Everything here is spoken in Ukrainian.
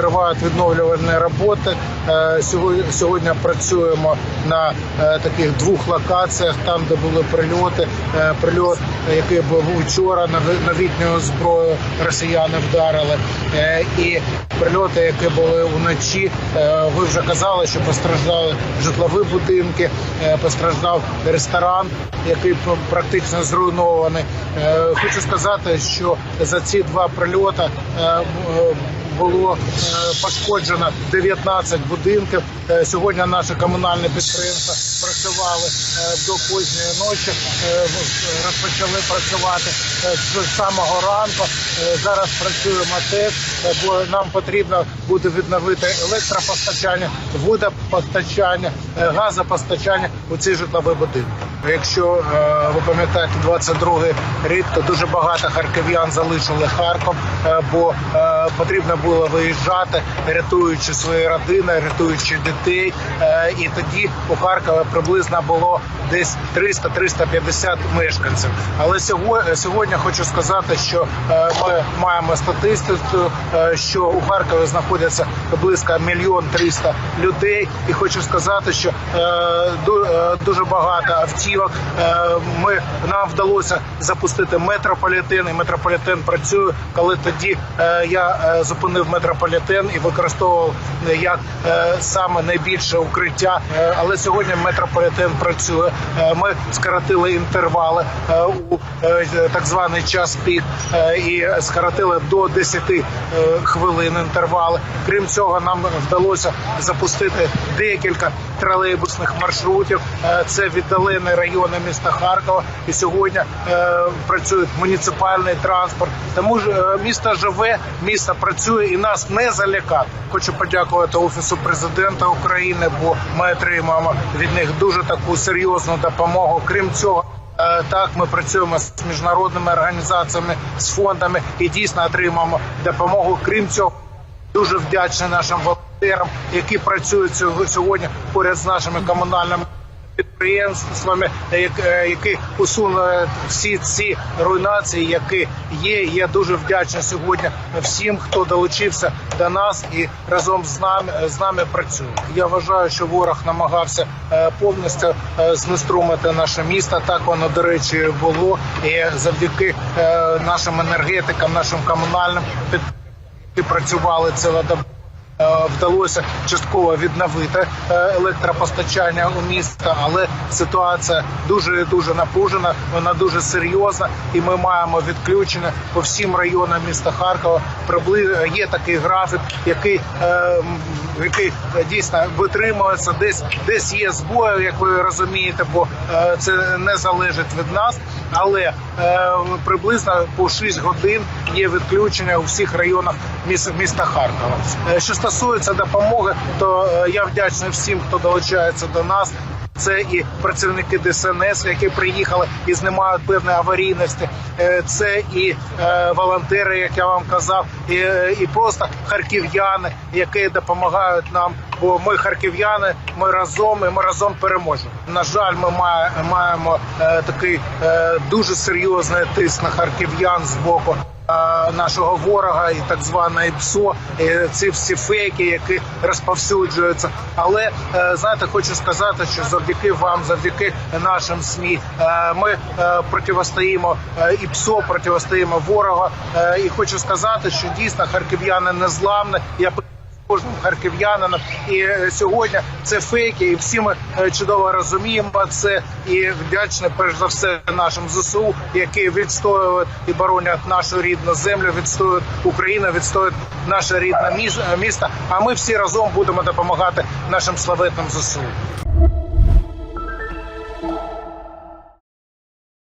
тривають відновлювальні роботи. Е, Сьогодні, працюємо на е, таких двох локаціях, там де були прильоти. Е, Прильот, який був вчора, на новітню зброю росіяни вдарили. Е, І прильоти, які були вночі. Е, Ви вже казали, що постраждали житлові будинки, е, постраждав ресторан, який практично зруйнований. Хочу сказати, що за ці два прильоти було пошкоджено 19 будинків. Сьогодні наші комунальні підприємства працювали е, до пізньої ночі, е, розпочали працювати е, з самого ранку. Зараз працюємо теж, бо нам потрібно буде відновити електропостачання, водопостачання, газопостачання у ці житлові будинки. Якщо е, ви пам'ятаєте 22 рік, то дуже багато харків'ян залишили Харків, е, бо е, потрібно було виїжджати, рятуючи свої родини, рятуючи дітей. І тоді у Харкові приблизно було десь 300-350 мешканців. Але сьогодні, хочу сказати, що ми маємо статистику, що у Харкові знаходяться близько мільйон триста людей. І хочу сказати, що ду- дуже багато автівок. Е, Ми нам вдалося запустити метрополітен, і метрополітен працює. Коли тоді е, я е, зупинив метрополітен і використовував як саме найбільше укриття. Але сьогодні метрополітен працює. Ми скоротили інтервали у так званий час пік і скоротили до 10 е, хвилин інтервали. Крім цього, нам вдалося запустити декілька тролейбусних маршрутів. Це віддалені райони міста Харкова. І сьогодні е, працює муніципальний транспорт. Тому ж е, місто живе, місто працює і нас не залякати. Хочу подякувати офісу президента України, бо ми отримуємо від них дуже таку серйозну допомогу. Крім цього. Е, Так, ми працюємо з міжнародними організаціями, з фондами і дійсно отримуємо допомогу. Крім цього, дуже вдячний нашим волонтерам, які працюють сього- сьогодні поряд з нашими комунальними підприємствами, як- е, які усунули всі ці руйнації, які є. Я дуже вдячний сьогодні всім, хто долучився до нас і разом з нами з нами працює. Я вважаю, що ворог намагався е, повністю е, знеструмити наше місто. Так воно до речі було, і завдяки е, нашим енергетикам, нашим комунальним підприємствам, працювали цілодобово, е, вдалося частково відновити е, електропостачання у місто, але ситуація дуже дуже напружена, вона дуже серйозна, і ми маємо відключення по всім районам міста Харкова. Прибли... Є такий графік, який, е, який е, дійсно витримується. Десь десь є збої, як ви розумієте, бо е, це не залежить від нас. Але е, приблизно по 6 годин є відключення у всіх районах міс- міста Харкова. Е, Що стосується допомоги, то е, я вдячний всім, хто долучається до нас. Це і працівники ДСНС, які приїхали і знімають певної аварійності. Е, Це і е, волонтери, як я вам казав, і, е, і просто харків'яни, які допомагають нам. Бо ми харків'яни, ми разом і ми разом переможемо. На жаль, ми має- маємо е, такий е, дуже серйозний тиск на харків'ян з боку е, нашого ворога і так зване ПСО, і ці всі фейки, які розповсюджуються. Але знаєте, хочу сказати, що завдяки вам, завдяки нашим СМІ, ми противостоїмо і ПСО, противостоїмо ворога. І хочу сказати, що дійсно харків'яни незламні. Я кожним харків'янином. І е, сьогодні це фейки, і всі ми е, чудово розуміємо це. І вдячні перш за все нашим ЗСУ, які відстоюють і боронять нашу рідну землю, відстоюють Україну, відстоюють наше рідне міс- місто. А ми всі разом будемо допомагати нашим славетним ЗСУ.